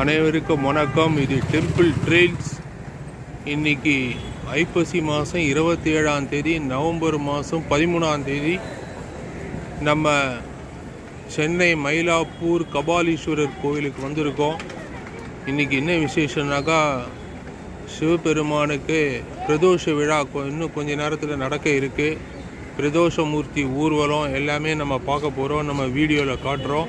அனைவருக்கும் வணக்கம். இது டெம்பிள் ட்ரெயில்ஸ் இன்னைக்கு ஐப்பசி மாதம் இருபத்தி ஏழாம் தேதி நவம்பர் மாதம் பதிமூணாம் தேதி. நம்ம சென்னை மயிலாப்பூர் கபாலீஸ்வரர் கோவிலுக்கு வந்திருக்கோம். இன்னைக்கு என்ன விசேஷம்னாக்கா சிவபெருமானுக்கு பிரதோஷ விழா இன்னும் கொஞ்ச நேரத்தில் நடக்க இருக்குது பிரதோஷமூர்த்தி ஊர்வலம் எல்லாமே நம்ம பார்க்க போகிறோம் நம்ம வீடியோவில் காட்டுறோம்.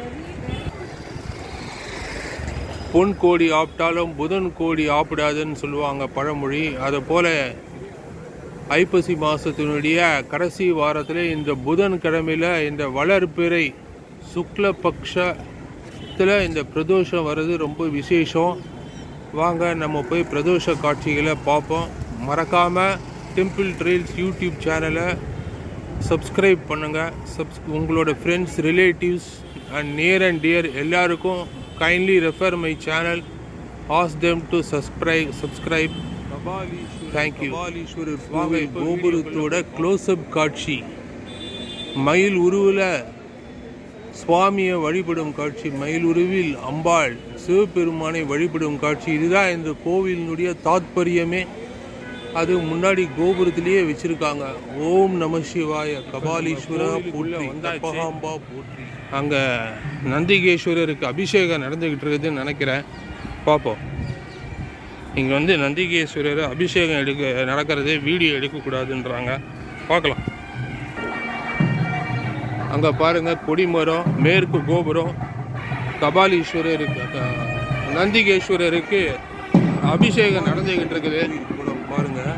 பொன் கோடி ஆப்பிட்டாலும் புதன் கோடி ஆப்பிடாதுன்னு சொல்லுவாங்க பழமொழி. அதை போல் ஐப்பசி மாதத்தினுடைய கடைசி வாரத்தில் இந்த புதன் கிழமையில் இந்த வளர்பிறை சுக்லபக்ஷத்தில் இந்த பிரதோஷம் வர்றது ரொம்ப விசேஷம். வாங்க நம்ம போய் பிரதோஷ காட்சிகளை பார்ப்போம். மறக்காமல் டெம்பிள் ட்ரெயில்ஸ் யூடியூப் சேனலை சப்ஸ்கிரைப் பண்ணுங்கள் சப்ஸ் உங்களோட friends relatives and near and dear எல்லாருக்கும் kindly refer my channel as them to subscribe. Subscribe thank you வாங்க கோபுரத்தோட க்ளோஸ்அப் காட்சி. மயில் உருவில் சுவாமியை வழிபடும் காட்சி மயில் உருவில் அம்பாள் சிவபெருமானை வழிபடும் காட்சி. இதுதான் இந்த கோவிலினுடைய தாத்பரியமே. அது முன்னாடி கோபுரத்திலேயே வச்சிருக்காங்க. ஓம் நம சிவாய கபாலீஸ்வரா போற்றி கற்பகாம்பா போற்றி. அங்கே நந்திகேஸ்வரருக்கு அபிஷேகம் நடந்துக்கிட்டு இருக்குதுன்னு நினைக்கிறேன். பார்ப்போம் இங்கே வந்து நந்திகேஸ்வரர் அபிஷேகம் எடுக்க நடக்கிறதே வீடியோ எடுக்கக்கூடாதுன்றாங்க. பார்க்கலாம் அங்கே பாருங்கள் கொடிமரம் மேற்கு கோபுரம் கபாலீஸ்வரருக்கு நந்திகேஸ்வரருக்கு அபிஷேகம் நடந்துக்கிட்டு இருக்குது. பாருங்கள்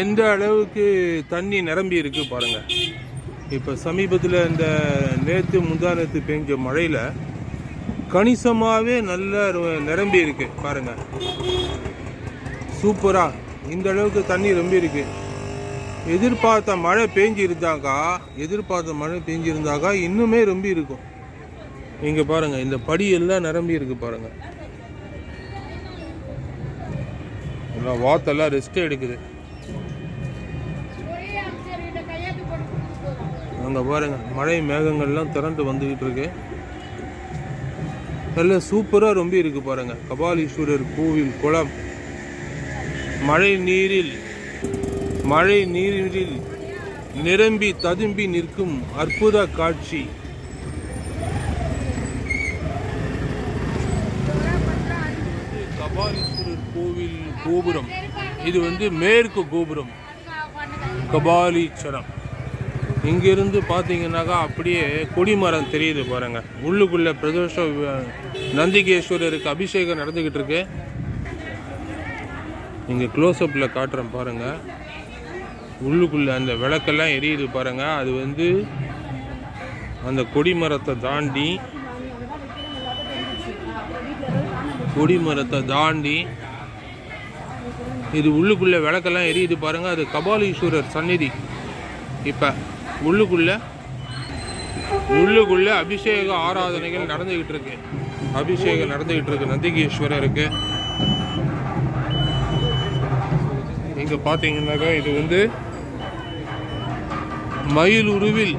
எந்த அளவுக்கு தண்ணி நிரம்பி இருக்குது பாருங்கள் இப்போ சமீபத்தில் இந்த நேற்று முந்தானத்து பெஞ்ச மழையில் கணிசமாகவே நல்ல ரொ- நிரம்பி இருக்கு பாருங்க. சூப்பராக இந்த அளவுக்கு தண்ணி ரொம்ப இருக்கு. எதிர்பார்த்த மழை பெஞ்சிருந்தாக்கா எதிர்பார்த்த மழை பெஞ்சிருந்தாக்கா இன்னுமே ரொம்ப இருக்கும். இங்கே பாருங்கள் இந்த படியெல்லாம் நிரம்பி இருக்கு பாருங்கள் எல்லாம் வாத்தெல்லாம் ரெஸ்ட் எடுக்குது. அங்கே பாருங்கள் மழை மேகங்கள்லாம் திறந்து வந்துக்கிட்டு இருக்கு. நல்ல சூப்பராக ரொம்ப இருக்குது பாருங்கள் கபாலீஸ்வரர் கோவில் குளம். மழை நீரில் மழை நீரில் நிரம்பி ததும்பி நிற்கும் அற்புத காட்சி. கபாலீஸ்வரர் கோவில் கோபுரம். இது வந்து மேற்கு கோபுரம். கபாலீஸ்வரம். இங்கிருந்து பார்த்தீங்கன்னாக்கா அப்படியே கொடிமரம் தெரியுது பாருங்க. உள்ளுக்குள்ள பிரதோஷ வி- நந்திகேஸ்வரருக்கு அபிஷேகம் நடந்துக்கிட்டு இருக்கு. இங்கே க்ளோஸ்அப்பில் காட்டுறேன் பாருங்கள் உள்ளுக்குள்ளே அந்த விளக்கெல்லாம் எரியுது பாருங்கள் அது வந்து அந்த கொடிமரத்தை தாண்டி கொடிமரத்தை தாண்டி இது உள்ளுக்குள்ளே விளக்கெல்லாம் எரியுது பாருங்கள் அது கபாலீஸ்வரர் சந்நிதி. இப்போ உள்ளுக்குள்ள உள்ளுக்குள்ள அபிஷேக ஆராதனைகள் நடந்துகிட்டு இருக்கு. அபிஷேகம் நடந்துகிட்டு இருக்கு. நந்திகேஸ்வரருக்கு. இங்க பாத்தீங்கன்னாக்கா இது வந்து மயில் உருவில்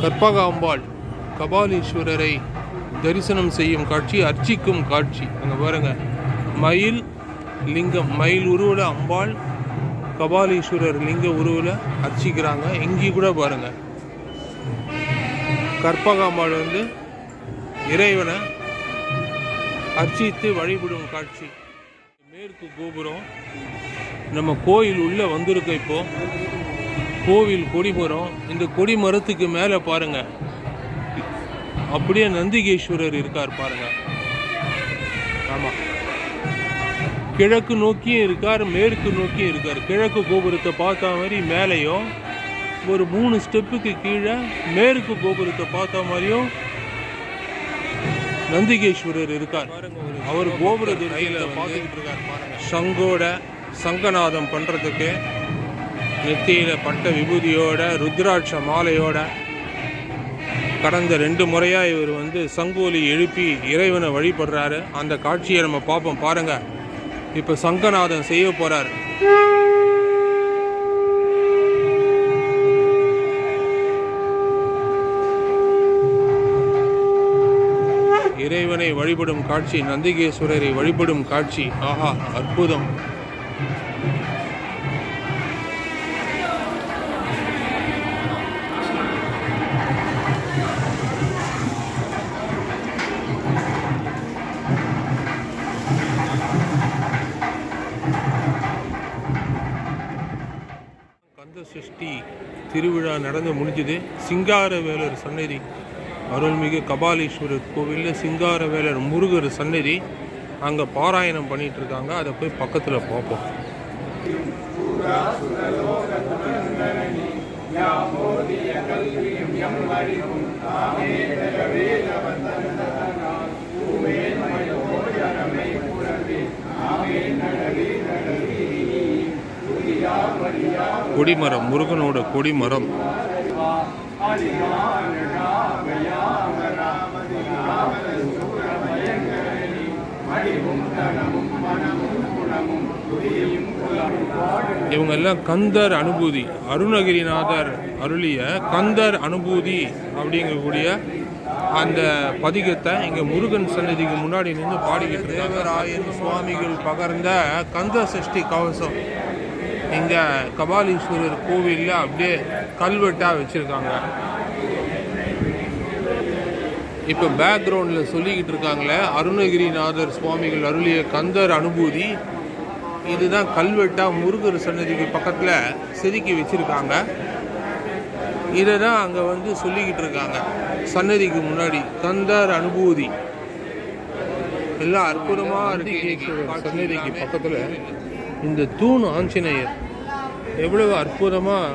கற்பகாம்பாள் கபாலீஸ்வரரை தரிசனம் செய்யும் காட்சி அர்ச்சிக்கும் காட்சி. அங்க பாருங்க. மயில் லிங்கம் மயில் உருவில் அம்பாள் கபாலீஸ்வரர் லிங்க உருவில் அர்ச்சிக்கிறாங்க. இங்கேயும் கூட பாருங்கள் கற்பகாம்பாள் வந்து இறைவனை அர்ச்சித்து வழிபடும் காட்சி. மேற்கு கோபுரம். நம்ம கோயில் உள்ளே வந்திருக்கோம் இப்போ. கோவில் கொடிமரம். இந்த கொடிமரத்துக்கு மேலே பாருங்கள் அப்படியே நந்திகேஸ்வரர் இருக்கார் பாருங்கள் ஆமாம் கிழக்கு நோக்கியும் இருக்கார் மேற்கு நோக்கியும் இருக்கார். கிழக்கு கோபுரத்தை பார்த்த மாதிரி மேலேயும் ஒரு மூணு ஸ்டெப்புக்கு கீழே மேற்கு கோபுரத்தை பார்த்த மாதிரியும் நந்திகேஸ்வரர் இருக்கார். அவர் கோபுரத்து கையில் பார்த்துக்கிட்டு இருக்கார் சங்கோட சங்கநாதம் பண்ணுறதுக்கு நெத்தியில் பட்ட விபூதியோட ருத்ராட்ச மாலையோட கடந்த ரெண்டு முறையாக இவர் வந்து சங்கோலி எழுப்பி இறைவனை வழிபடுறாரு. அந்த காட்சியை நம்ம பார்ப்போம். பாருங்கள் இப்போ சங்கநாதம் செய்ய போறார். இறைவனை வழிபடும் காட்சி நந்திகேஸ்வரரை வழிபடும் காட்சி. ஆஹா அற்புதம். நடந்து முடிஞ்சுது. சிங்காரவேலர் சன்னதி அருள்மிகு கபாலீஸ்வரர் கோவிலில் சிங்காரவேலர் முருகர் சன்னதி அங்கே பாராயணம் பண்ணிட்டு இருக்காங்க அதை போய் பக்கத்தில் பார்ப்போம் கொடிமரம் முருகனோட கொடிமரம். இவங்க எல்லாம் கந்தர் அனுபூதி அருணகிரிநாதர் அருளிய கந்தர் அனுபூதி அப்படிங்கக்கூடிய அந்த பதிகத்தை இங்க முருகன் சன்னதிக்கு முன்னாடி நின்று பாடிக்கிட்டு தேவராயன் சுவாமிகள் பகர்ந்த கந்த சஷ்டி கவசம். இங்கே கபாலீஸ்வரர் கோவிலில் அப்படியே கல்வெட்டாக வச்சுருக்காங்க. இப்போ பேக்ரவுண்டில் சொல்லிக்கிட்டு இருக்காங்களே அருணகிரிநாதர் சுவாமிகள் அருளிய கந்தர் அனுபூதி. இதுதான் கல்வெட்டாக முருகர் சன்னதிக்கு பக்கத்தில் செதுக்கி வச்சுருக்காங்க. இதை தான் அங்கே வந்து சொல்லிக்கிட்டு இருக்காங்க. சன்னதிக்கு முன்னாடி கந்தர் அனுபூதி. எல்லாம் அற்புதமாக இருக்கு. சன்னதிக்கு பக்கத்தில் இந்த தூண் ஆஞ்சநேயர் எவ்வளவு அற்புதமாக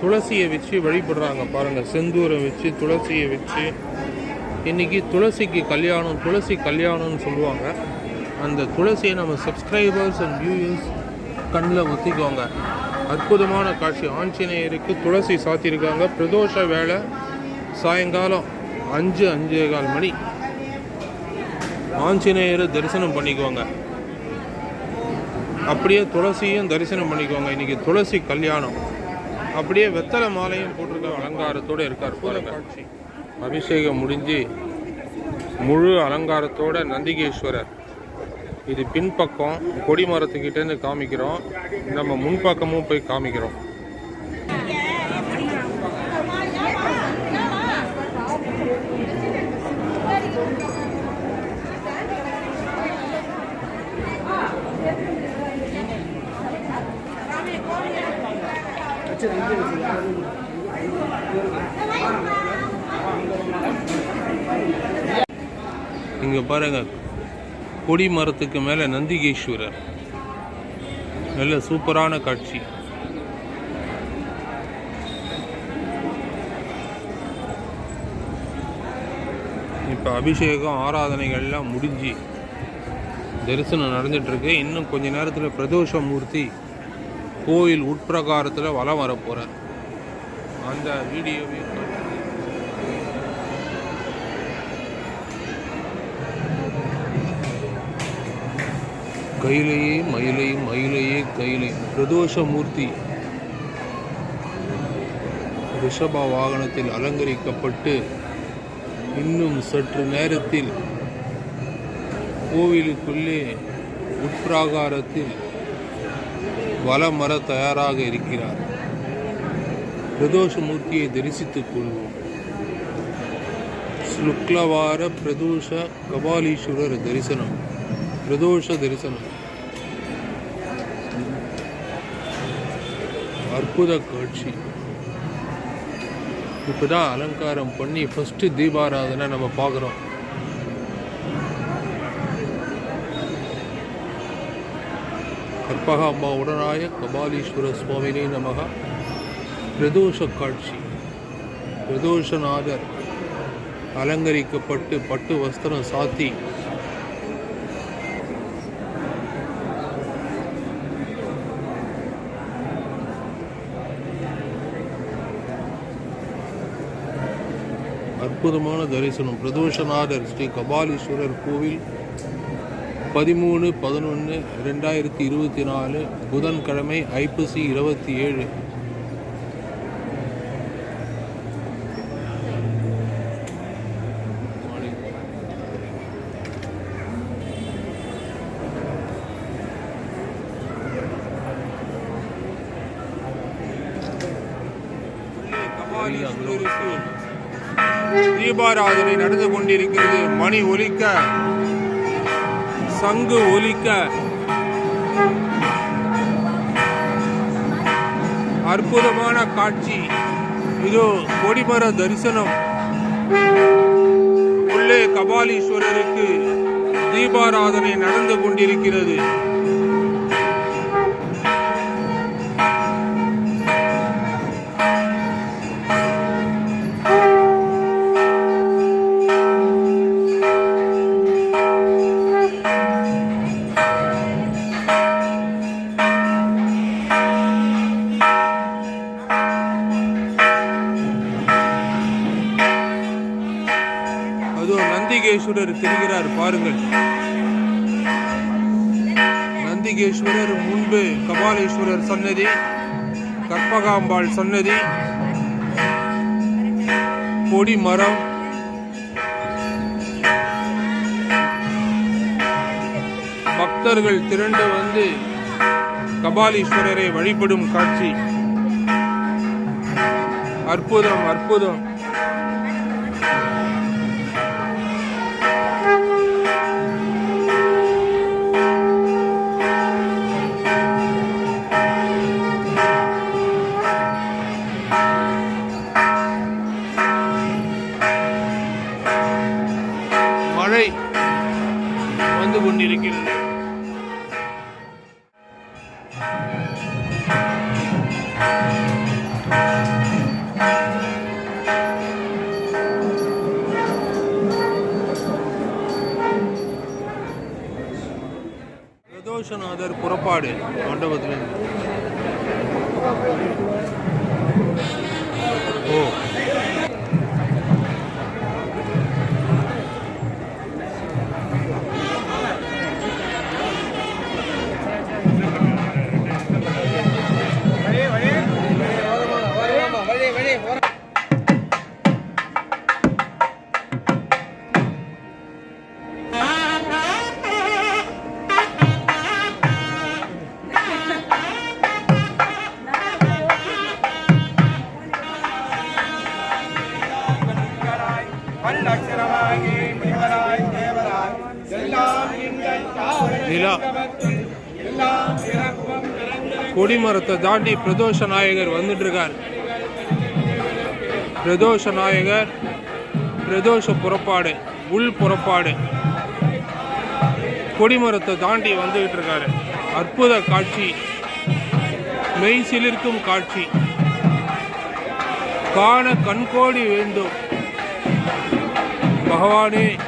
துளசியை வச்சு வழிபடுறாங்க பாருங்கள் செந்தூரை வச்சு துளசியை வச்சு. இன்னைக்கு துளசிக்கு கல்யாணம் துளசி கல்யாணம்னு சொல்லுவாங்க. அந்த துளசியை நம்ம சப்ஸ்கிரைபர்ஸ் அண்ட் வியூயர்ஸ் கண்ணில் ஒத்திக்கோங்க. அற்புதமான காட்சி. ஆஞ்சநேயருக்கு துளசி சாத்தியிருக்காங்க பிரதோஷ வேலை சாயங்காலம் அஞ்சு அஞ்சே கால் மணி. ஆஞ்சநேயரை தரிசனம் பண்ணிக்கோங்க. அப்படியே துளசியும் தரிசனம் பண்ணிக்கோங்க. இன்றைக்கி துளசி கல்யாணம். அப்படியே வெத்தலை மாலையும் போட்டிருக்க அலங்காரத்தோடு இருக்கார் பாருங்க. அபிஷேகம் முடிஞ்சு முழு அலங்காரத்தோட நந்திகேஸ்வரர். இது பின்பக்கம் கொடி மரத்துக்கிட்டேருந்து காமிக்கிறோம். நம்ம முன்பக்கமும் போய் காமிக்கிறோம். இங்க பாருங்க கொடி மரத்துக்கு மேல நந்திகேஸ்வரர். நல்ல சூப்பரான காட்சி. இப்போ அபிஷேகம் ஆராதனைகள்லாம் முடிஞ்சு தரிசனம் நடந்துட்டு இருக்கு இன்னும் கொஞ்ச நேரத்தில் பிரதோஷ மூர்த்தி கோயில் உட்பிரகாரத்தில் வலம் வரப்போகிறார் அந்த வீடியோவை கையிலேயே மயிலையும் மயிலையே கையிலை. பிரதோஷ மூர்த்தி ரிஷப வாகனத்தில் அலங்கரிக்கப்பட்டு இன்னும் சற்று நேரத்தில் கோவிலுக்குள்ளே உட்பிராகாரத்தில் வலம் வர தயாராக இருக்கிறார். பிரதோஷ மூர்த்தியை தரிசித்துக் கொள்வோம் சுக்லவார பிரதோஷ கபாலீஸ்வரர் தரிசனம். பிரதோஷ தரிசனம். அற்புத காட்சி. இப்பதான் அலங்காரம் பண்ணி ஃபர்ஸ்ட் தீபாராதனை நம்ம பார்க்குறோம் கற்பகாம்பா உடனாய கபாலீஸ்வர சுவாமினே நமக. பிரதோஷ காட்சி பிரதோஷநாதர் அலங்கரிக்கப்பட்டு பட்டு வஸ்திரம் சாத்தி. அற்புதமான தரிசனம். பிரதோஷநாதர் ஸ்ரீ கபாலீஸ்வரர் கோவில் பதிமூணு பதினொன்று ரெண்டாயிரத்தி இருபத்தி நாலு புதன்கிழமை ஐப்பசி இருபத்தி ஏழு இருக்கு தீபாராதனை நடந்து கொண்டிருக்கிறது. மணி ஒலிக்க. சங்கு ஒலிக்க. அற்புதமான காட்சி. இதோ கொடிமர தரிசனம். உள்ளே கபாலீஸ்வரருக்கு தீபாராதனை நடந்து கொண்டிருக்கிறது. பாருங்கள். நந்திகேஸ்வரர் முன்பு கபாலேஸ்வரர் சன்னதி கற்பகாம்பாள் சன்னதி கொடி மரம் பக்தர்கள் திரண்டு வந்து கபாலீஸ்வரரை வழிபடும் காட்சி. அற்புதம் அற்புதம். பிரதோஷநாதர் புறப்பாடு. மண்டபத்திலிருந்து முனிவராய் தேவராய். எல்லாம் எல்லாம் நிறைந்த கொடிமரத்தை தாண்டி பிரதோஷ நாயகர் வந்துட்டு இருக்கார் பிரதோஷ நாயகர் பிரதோஷ புறப்பாடு உள் புறப்பாடு. கொடிமரத்தை தாண்டி வந்துகிட்டு இருக்காரு அற்புத காட்சி. மெய் சிலிர்க்கும் காட்சி. காண கண்கோடி வேண்டும். મહવાની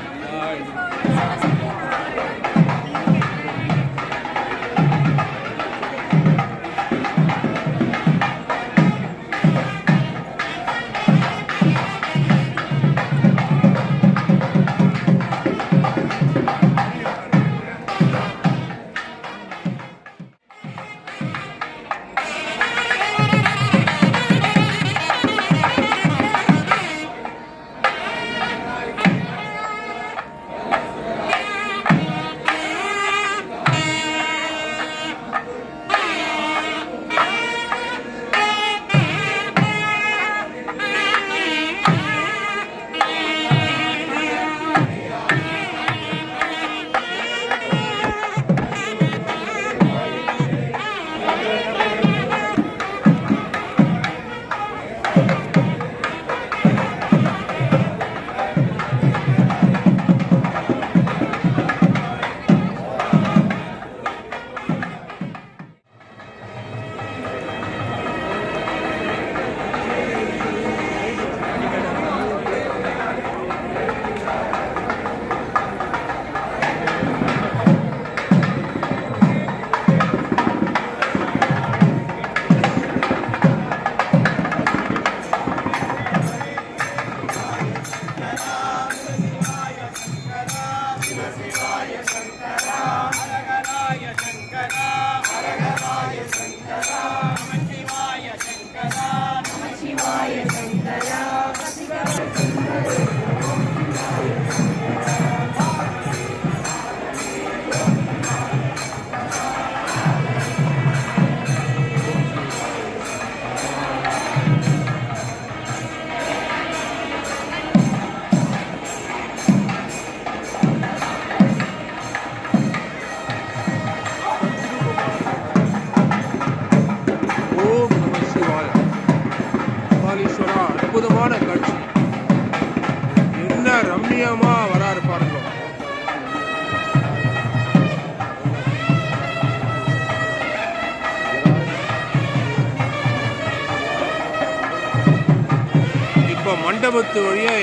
estuvo.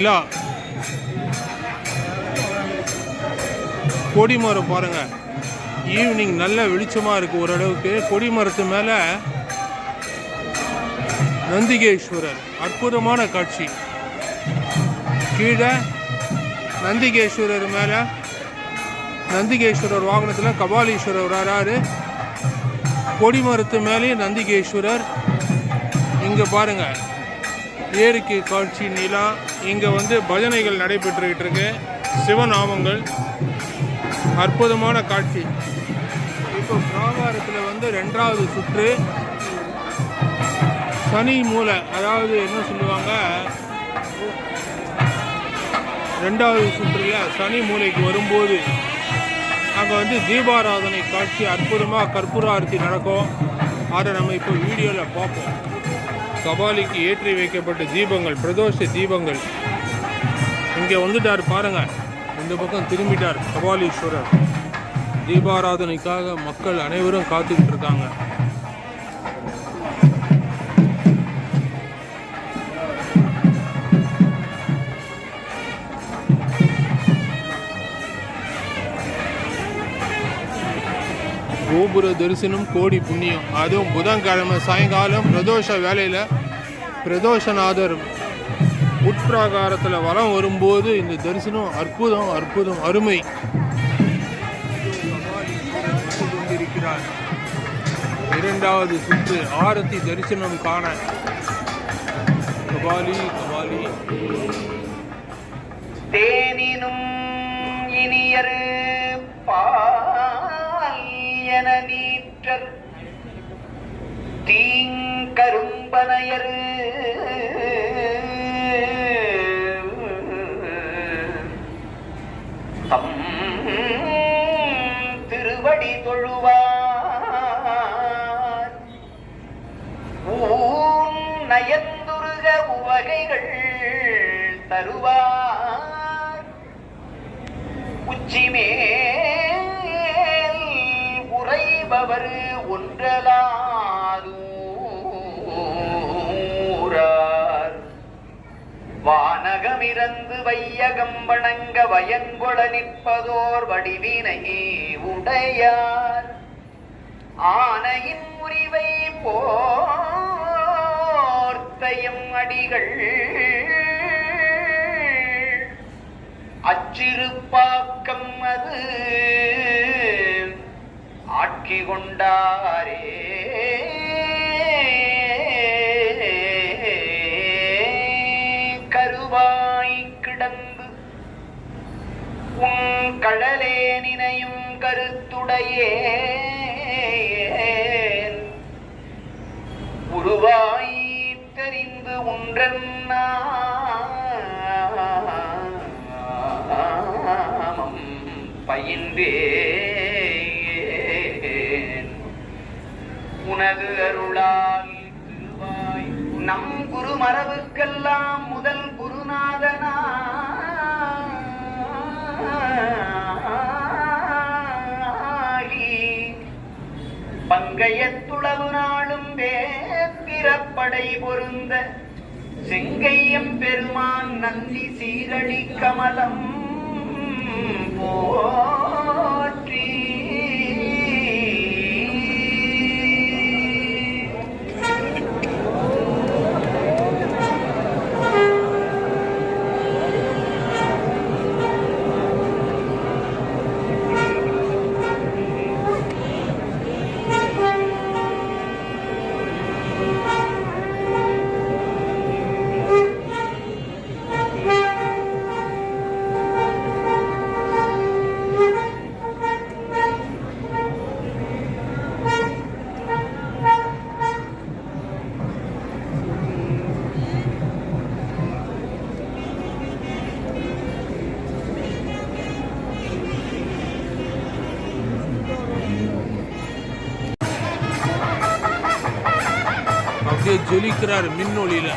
நிலா. கொடிமரம் பாருங்க. ஈவினிங் நல்ல வெளிச்சமா இருக்கு ஓரளவுக்கு. கொடிமரத்து மேல நந்திகேஸ்வரர். அற்புதமான காட்சி. கீழே நந்திகேஸ்வரர் மேல நந்திகேஸ்வரர் வாகனத்தில் கபாலீஸ்வரர் வராரு. கொடிமரத்து மேலே நந்திகேஸ்வரர். இங்க பாருங்க. ஏரிக்கு காட்சி நிலா. இங்கே வந்து பஜனைகள் நடைபெற்றுக்கிட்டு இருக்கு சிவநாமங்கள். அற்புதமான காட்சி. இப்போ பிராகாரத்தில் வந்து ரெண்டாவது சுற்று. சனி மூலை அதாவது என்ன சொல்லுவாங்க? ரெண்டாவது சுற்றுல சனி மூலைக்கு வரும்போது அங்கே வந்து தீபாராதனை காட்சி அற்புதமாக கற்பூர ஆரத்தி நடக்கும். அதை நம்ம இப்போ வீடியோவில் பார்ப்போம். கபாலிக்கு ஏற்றி வைக்கப்பட்ட தீபங்கள் பிரதோஷ தீபங்கள். இங்கே வந்துட்டார் பாருங்கள் இந்த பக்கம் திரும்பிட்டார் கபாலீஸ்வரர். தீபாராதனைக்காக மக்கள் அனைவரும் காத்துக்கிட்டு இருக்காங்க. கோபுர தரிசனம் கோடி புண்ணியம். அதுவும் புதன்கிழமை சாயங்காலம் பிரதோஷ வேலையில் பிரதோஷநாதர் உட்பிராகாரத்தில் வலம் வரும்போது இந்த தரிசனம் அற்புதம் அற்புதம் அருமை. கொண்டிருக்கிறார் இரண்டாவது சுற்று ஆரத்தி தரிசனம் காண. கபாலி கபாலி. தேனினும் இனியரு பா என நீற்றர் தீங்கரும்பனையரு. தம் திருவடி தொழுவார். ஊன் நயந்துருக உவகைகள் தருவார். உச்சிமே என்பவர் ஒன்றலாதூரார். வானகமிறந்து வையகம் வணங்க வயங்கொள நிற்பதோர் வடிவினை உடையார். ஆனையின் முறிவை போர்த்தையும் அடிகள். அச்சிறுப்பாக்கம் அது ஆட்சி கொண்டாரே கருவாய் கிடந்து உன் கடலே நினையும் கருத்துடையே உருவாய் தெரிந்து உன்றன் பயின்றே உனது அருளால் நம் குரு மரபுக்கெல்லாம் முதல் குருநாதனா பங்கையத்துளவு நாளும் வேப்பிறப்படை பொருந்த செங்கையம் பெருமான் நந்தி சீரடி கமலம் போ ஜொலிக்கிறார் மின்னொளியில.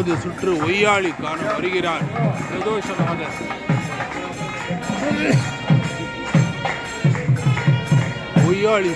மூன்றாவது சுற்று ஒய்யாளி காண வருகிறார். பிரதோஷநாதர் ஒய்யாளி